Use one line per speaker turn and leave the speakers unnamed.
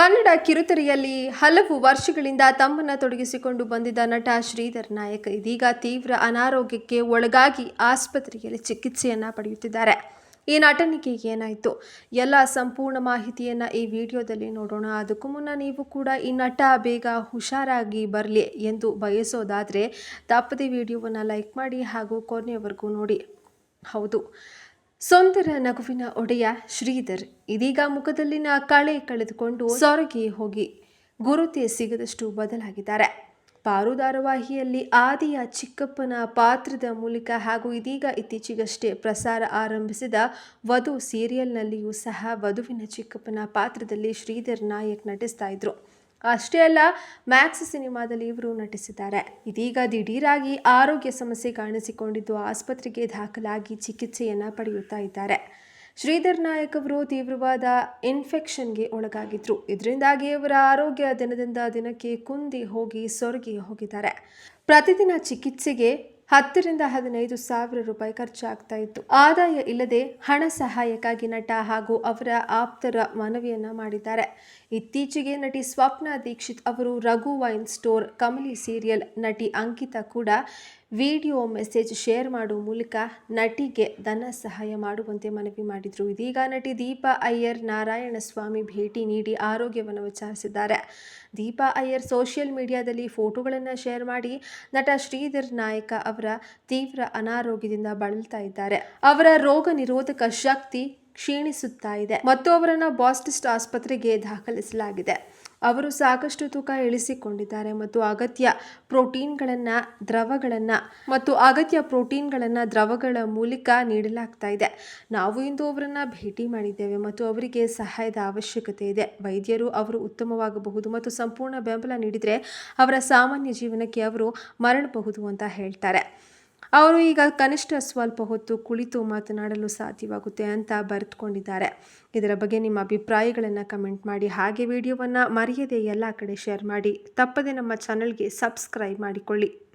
ಕನ್ನಡ ಕಿರುತೆರೆಯಲ್ಲಿ ಹಲವು ವರ್ಷಗಳಿಂದ ತಮ್ಮನ್ನು ತೊಡಗಿಸಿಕೊಂಡು ಬಂದಿದ್ದ ನಟ ಶ್ರೀಧರ್ ನಾಯಕ್ ಇದೀಗ ತೀವ್ರ ಅನಾರೋಗ್ಯಕ್ಕೆ ಒಳಗಾಗಿ ಆಸ್ಪತ್ರೆಯಲ್ಲಿ ಚಿಕಿತ್ಸೆಯನ್ನ ಪಡೆಯುತ್ತಿದ್ದಾರೆ. ಈ ನಟನಿಗೆ ಏನಾಯಿತು? ಎಲ್ಲ ಸಂಪೂರ್ಣ ಮಾಹಿತಿಯನ್ನು ಈ ವಿಡಿಯೋದಲ್ಲಿ ನೋಡೋಣ. ಅದಕ್ಕೂ ಮುನ್ನ ನೀವು ಕೂಡ ಈ ನಟ ಬೇಗ ಹುಷಾರಾಗಿ ಬರಲಿ ಎಂದು ಬಯಸೋದಾದರೆ ತಪ್ಪದೆ ವಿಡಿಯೋವನ್ನು ಲೈಕ್ ಮಾಡಿ ಹಾಗೂ ಕೊನೆಯವರೆಗೂ ನೋಡಿ. ಹೌದು ಸುಂದರ ನಗುವಿನ ಒಡೆಯ ಶ್ರೀಧರ್ ಇದೀಗ ಮುಖದಲ್ಲಿನ ಕಳೆ ಕಳೆದುಕೊಂಡು ಸೊರಗಿ ಹೋಗಿ ಗುರುತೆ ಸಿಗದಷ್ಟು ಬದಲಾಗಿದ್ದಾರೆ. ಪಾರು ಧಾರಾವಾಹಿಯಲ್ಲಿ ಆದಿಯ ಚಿಕ್ಕಪ್ಪನ ಪಾತ್ರದ ಮೂಲಕ ಹಾಗೂ ಇದೀಗ ಇತ್ತೀಚೆಗಷ್ಟೇ ಪ್ರಸಾರ ಆರಂಭಿಸಿದ ವಧು ಸೀರಿಯಲ್ನಲ್ಲಿಯೂ ಸಹ ವಧುವಿನ ಚಿಕ್ಕಪ್ಪನ ಪಾತ್ರದಲ್ಲಿ ಶ್ರೀಧರ್ ನಾಯಕ್ ನಟಿಸ್ತಾ ಇದ್ರು. ಅಷ್ಟೇ ಅಲ್ಲ ಮ್ಯಾಕ್ಸ್ ಸಿನಿಮಾದಲ್ಲಿ ಇವರು ನಟಿಸಿದ್ದಾರೆ. ಇದೀಗ ದಿಢೀರಾಗಿ ಆರೋಗ್ಯ ಸಮಸ್ಯೆ ಕಾಣಿಸಿಕೊಂಡಿದ್ದು ಆಸ್ಪತ್ರೆಗೆ ದಾಖಲಾಗಿ ಚಿಕಿತ್ಸೆಯನ್ನು ಪಡೆಯುತ್ತಾ ಇದ್ದಾರೆ. ಶ್ರೀಧರ್ ನಾಯಕ್ ಅವರು ತೀವ್ರವಾದ ಇನ್ಫೆಕ್ಷನ್ಗೆ ಒಳಗಾಗಿದ್ರು. ಇದರಿಂದಾಗಿ ಅವರ ಆರೋಗ್ಯ ದಿನದಿಂದ ದಿನಕ್ಕೆ ಕುಂದಿ ಹೋಗಿ ಸೊರಗಿ ಹೋಗಿದ್ದಾರೆ. ಪ್ರತಿದಿನ ಚಿಕಿತ್ಸೆಗೆ ಹತ್ತರಿಂದ ಹದಿನೈದು ಸಾವಿರ ರೂಪಾಯಿ ಖರ್ಚಾಗ್ತಾ ಇತ್ತು. ಆದಾಯ ಇಲ್ಲದೆ ಹಣ ಸಹಾಯಕ್ಕಾಗಿ ನಟ ಹಾಗೂ ಅವರ ಆಪ್ತರ ಮನವಿಯನ್ನ ಮಾಡಿದ್ದಾರೆ. ಇತ್ತೀಚೆಗೆ ನಟಿ ಸ್ವಪ್ನ ದೀಕ್ಷಿತ್ ಅವರು Raghu wine store, Kamali serial ನಟಿ ಅಂಕಿತಾ ಕೂಡ ವಿಡಿಯೋ ಮೆಸೇಜ್ ಶೇರ್ ಮಾಡುವ ಮೂಲಕ ನಟಿಗೆ ಧನ ಸಹಾಯ ಮಾಡುವಂತೆ ಮನವಿ ಮಾಡಿದರು. ಇದೀಗ ನಟಿ ದೀಪಾ ಅಯ್ಯರ್ ನಾರಾಯಣಸ್ವಾಮಿ ಭೇಟಿ ನೀಡಿ ಆರೋಗ್ಯವನ್ನು ವಿಚಾರಿಸಿದ್ದಾರೆ. ದೀಪಾ ಅಯ್ಯರ್ ಸೋಷಿಯಲ್ ಮೀಡಿಯಾದಲ್ಲಿ ಫೋಟೋಗಳನ್ನು ಶೇರ್ ಮಾಡಿ ನಟ ಶ್ರೀಧರ್ ನಾಯಕ ಅವರ ತೀವ್ರ ಅನಾರೋಗ್ಯದಿಂದ ಬಳಲ್ತಾ ಇದ್ದಾರೆ. ಅವರ ರೋಗ ನಿರೋಧಕ ಶಕ್ತಿ ಕ್ಷೀಣಿಸುತ್ತಾ ಇದೆ ಮತ್ತು ಅವರನ್ನು ಬಾಸ್ಟಿಸ್ಟ್ ಆಸ್ಪತ್ರೆಗೆ ದಾಖಲಿಸಲಾಗಿದೆ. ಅವರು ಸಾಕಷ್ಟು ತೂಕ ಇಳಿಸಿಕೊಂಡಿದ್ದಾರೆ ಮತ್ತು ಅಗತ್ಯ ಪ್ರೋಟೀನ್ಗಳನ್ನು, ದ್ರವಗಳನ್ನು ಮತ್ತು ಅಗತ್ಯ ಪ್ರೋಟೀನ್ಗಳನ್ನು ದ್ರವಗಳ ಮೂಲಕ ನೀಡಲಾಗ್ತಾ ಇದೆ. ನಾವು ಇಂದು ಅವರನ್ನು ಭೇಟಿ ಮಾಡಿದ್ದೇವೆ ಮತ್ತು ಅವರಿಗೆ ಸಹಾಯದ ಅವಶ್ಯಕತೆ ಇದೆ. ವೈದ್ಯರು ಅವರು ಉತ್ತಮವಾಗಬಹುದು ಮತ್ತು ಸಂಪೂರ್ಣ ಬೆಂಬಲ ನೀಡಿದರೆ ಅವರ ಸಾಮಾನ್ಯ ಜೀವನಕ್ಕೆ ಅವರು ಮರಳಬಹುದು ಅಂತ ಹೇಳ್ತಾರೆ. ಅವರು ಈಗ ಕನಿಷ್ಠ ಸ್ವಲ್ಪ ಹೊತ್ತು ಕುಳಿತು ಮಾತನಾಡಲು ಸಾಧ್ಯವಾಗುತ್ತೆ ಅಂತ ಬರೆದುಕೊಂಡಿದ್ದಾರೆ. ಇದರ ಬಗ್ಗೆ ನಿಮ್ಮ ಅಭಿಪ್ರಾಯಗಳನ್ನು ಕಮೆಂಟ್ ಮಾಡಿ. ಹಾಗೆ ವಿಡಿಯೋವನ್ನು ಮರೆಯದೆ ಎಲ್ಲ ಕಡೆ ಶೇರ್ ಮಾಡಿ. ತಪ್ಪದೆ ನಮ್ಮ ಚಾನಲ್ಗೆ ಸಬ್ಸ್ಕ್ರೈಬ್ ಮಾಡಿಕೊಳ್ಳಿ.